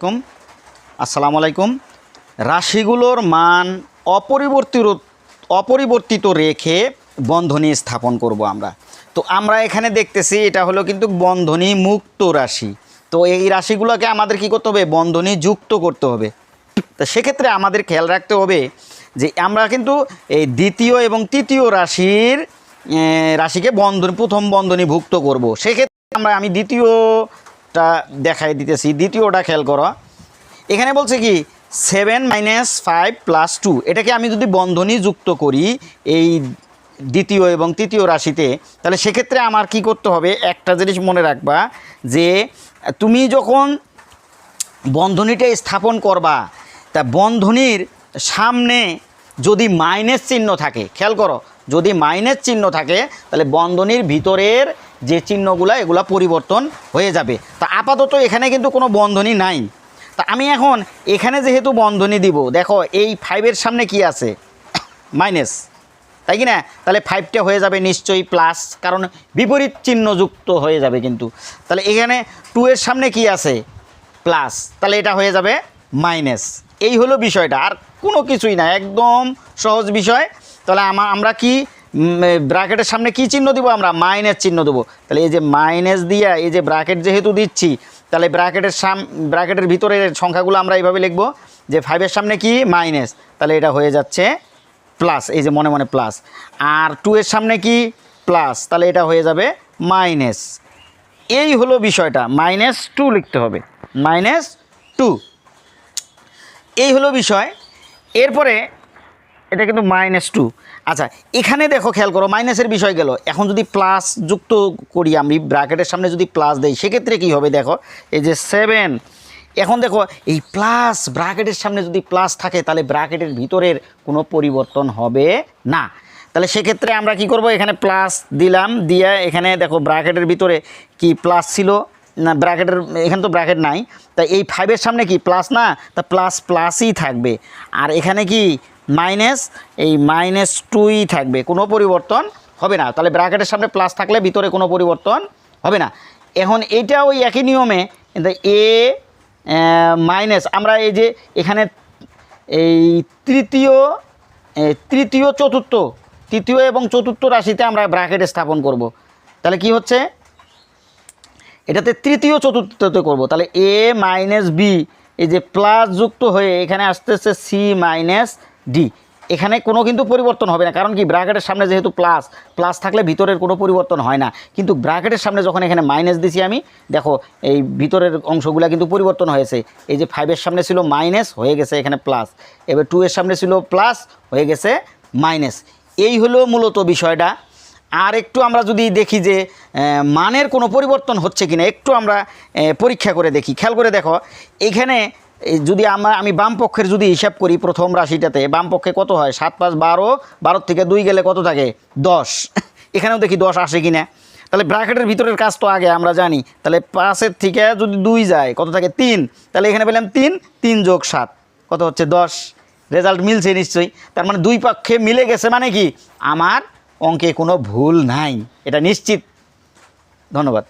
আলাইকুম। আসসালামু আলাইকুম। রাশিগুলোর মান অপরিবর্তিত অপরিবর্তিত রেখে বন্ধনী স্থাপন করব আমরা। তো আমরা এখানে দেখতেছি এটা হলো কিন্তু বন্ধনী মুক্ত রাশি। তো এই রাশিগুলোকে আমাদের কি করতে হবে? বন্ধনী যুক্ত করতে হবে। তো সেক্ষেত্রে আমাদের খেয়াল রাখতে হবে যে আমরা কিন্তু এই দ্বিতীয় এবং তৃতীয় রাশির রাশিকে বন্ধন প্রথম বন্ধনী ভুক্ত করব। সেক্ষেত্রে আমরা আমি দ্বিতীয়টা দেখাই দিতেছি। দ্বিতীয়টা খেয়াল করো। এখানে বলছে কি seven minus five plus two এটাকে আমি যদি বন্ধনী যুক্ত করি এই দ্বিতীয় এবং তৃতীয় রাশিতে, তাহলে সেক্ষেত্রে আমার কি করতে হবে? একটা জিনিস মনে রাখবা যে, তুমি যখন বন্ধনীটা স্থাপন করবা, তা বন্ধনীর সামনে যদি মাইনাস চিহ্ন থাকে, খেয়াল করো, যদি মাইনাস চিহ্ন থাকে, তাহলে বন্ধনীর ভিতরের যে চিহ্নগুলো, এগুলো পরিবর্তন হয়ে যাবে। তা আপাতত এখানে কিন্তু কোনো বন্ধনী নাই। তা আমি এখন এখানে যেহেতু বন্ধনী দিব, দেখো এই ফাইভের সামনে কি আছে? মাইনাস তাই কি না? তাহলে ফাইভটা হয়ে যাবে নিশ্চয়ই প্লাস কারণ বিপরীত চিহ্ন যুক্ত হয়ে যাবে কিন্তু। তাহলে এখানে টু এর সামনে কি আছে? প্লাস তাহলে এটা হয়ে যাবে মাইনাস এই হলো বিষয়টা। আর কোনো কিছুই না, একদম সহজ বিষয়। তাহলে আমা, আমরা কি ব্র্যাকেটের সামনে কি চিহ্ন দিব আমরা? মাইনাস চিহ্ন দেবো। তাহলে এই যে মাইনাস দিয়া, এই যে ব্র্যাকেট যেহেতু দিচ্ছি, তাহলে ব্র্যাকেটের সাম, ব্র্যাকেটের ভিতরের সংখ্যাগুলো আমরা এইভাবে লিখব যে ফাইভের সামনে কি? মাইনাস। তাহলে এটা হয়ে যাচ্ছে প্লাস এই যে মনে মনে প্লাস আর টু এর সামনে কি? প্লাস তাহলে এটা হয়ে যাবে মাইনাস এই হলো বিষয়টা মাইনাস টু লিখতে হবে। মাইনাস টু এই হলো বিষয়। এরপরে এটা কিন্তু মাইনাস টু আচ্ছা এখানে দেখো খেয়াল করো মাইনাসের বিষয় গেল। এখন যদি প্লাস যুক্ত করি আমি ব্র্যাকেটের সামনে যদি প্লাস দেই, সেক্ষেত্রে কি হবে দেখো, এই যে সেভেন এখন দেখো, এই প্লাস ব্র্যাকেটের সামনে যদি প্লাস থাকে, তাহলে ব্র্যাকেটের ভিতরের কোনো পরিবর্তন হবে না। তাহলে সেক্ষেত্রে আমরা কি করব, এখানে প্লাস দিলাম, দিয়ে এখানে দেখো ব্র্যাকেটের ভিতরে কি প্লাস ছিল? না ব্র্যাকেটের এখানে তো ব্র্যাকেট নাই। তা এই ফাইভের সামনে কি প্লাস না? তা প্লাস প্লাসই থাকবে। আর এখানে কি মাইনাস, এই মাইনাস টুই থাকবে, কোনো পরিবর্তন হবে না। তাহলে ব্র্যাকেটের সামনে প্লাস থাকলে ভিতরে কোনো পরিবর্তন হবে না। এখন এইটা ওই একই নিয়মে, কিন্তু এ মাইনাস, আমরা এই যে এখানে এই তৃতীয় তৃতীয়, চতুর্থ, তৃতীয় এবং চতুর্থ রাশিতে আমরা ব্র্যাকেট স্থাপন করব। তাহলে কি হচ্ছে? এটাতে তৃতীয়, চতুর্থতে করব। তাহলে এ মাইনাস বি, এই যে প্লাস যুক্ত হয়ে এখানে আসতেছে সি মাইনাস ডি এখানে কোনো কিন্তু পরিবর্তন হবে না, কারণ কি ব্র্যাকেটের সামনে যেহেতু প্লাস প্লাস থাকলে ভিতরের কোনো পরিবর্তন হয় না। কিন্তু ব্র্যাকেটের সামনে যখন এখানে মাইনাস দিছি আমি, দেখো এই ভিতরের অংশগুলো কিন্তু পরিবর্তন হয়েছে। এই যে ফাইভের সামনে ছিল মাইনাস হয়ে গেছে এখানে প্লাস এবার টু এর সামনে ছিল প্লাস হয়ে গেছে মাইনাস এই হলো মূলত বিষয়টা। আর একটু আমরা যদি দেখি যে মানের কোনো পরিবর্তন হচ্ছে কিনা, একটু আমরা পরীক্ষা করে দেখি। খেয়াল করে দেখো, এখানে যদি আমরা আমি বাম পক্ষের যদি হিসাব করি প্রথম রাশিটাতে, বাম পক্ষে কত হয়? সাত, পাঁচ, বারো, বারোর থেকে দুই গেলে কত থাকে? দশ। এখানেও দেখি দশ আসে কিনা। তাহলে ব্র্যাকেটের ভিতরের কাজ তো আগে, আমরা জানি। তাহলে পাঁচের থেকে যদি দুই যায়, কত থাকে? তিন। তাহলে এখানে পেলাম তিন তিন যোগ সাত। কত হচ্ছে? দশ। রেজাল্ট মিলছে নিশ্চয়ই। তার মানে দুই পক্ষে মিলে গেছে মানে কি? আমার অঙ্কে কোনো ভুল নাই। এটা নিশ্চিত। ধন্যবাদ।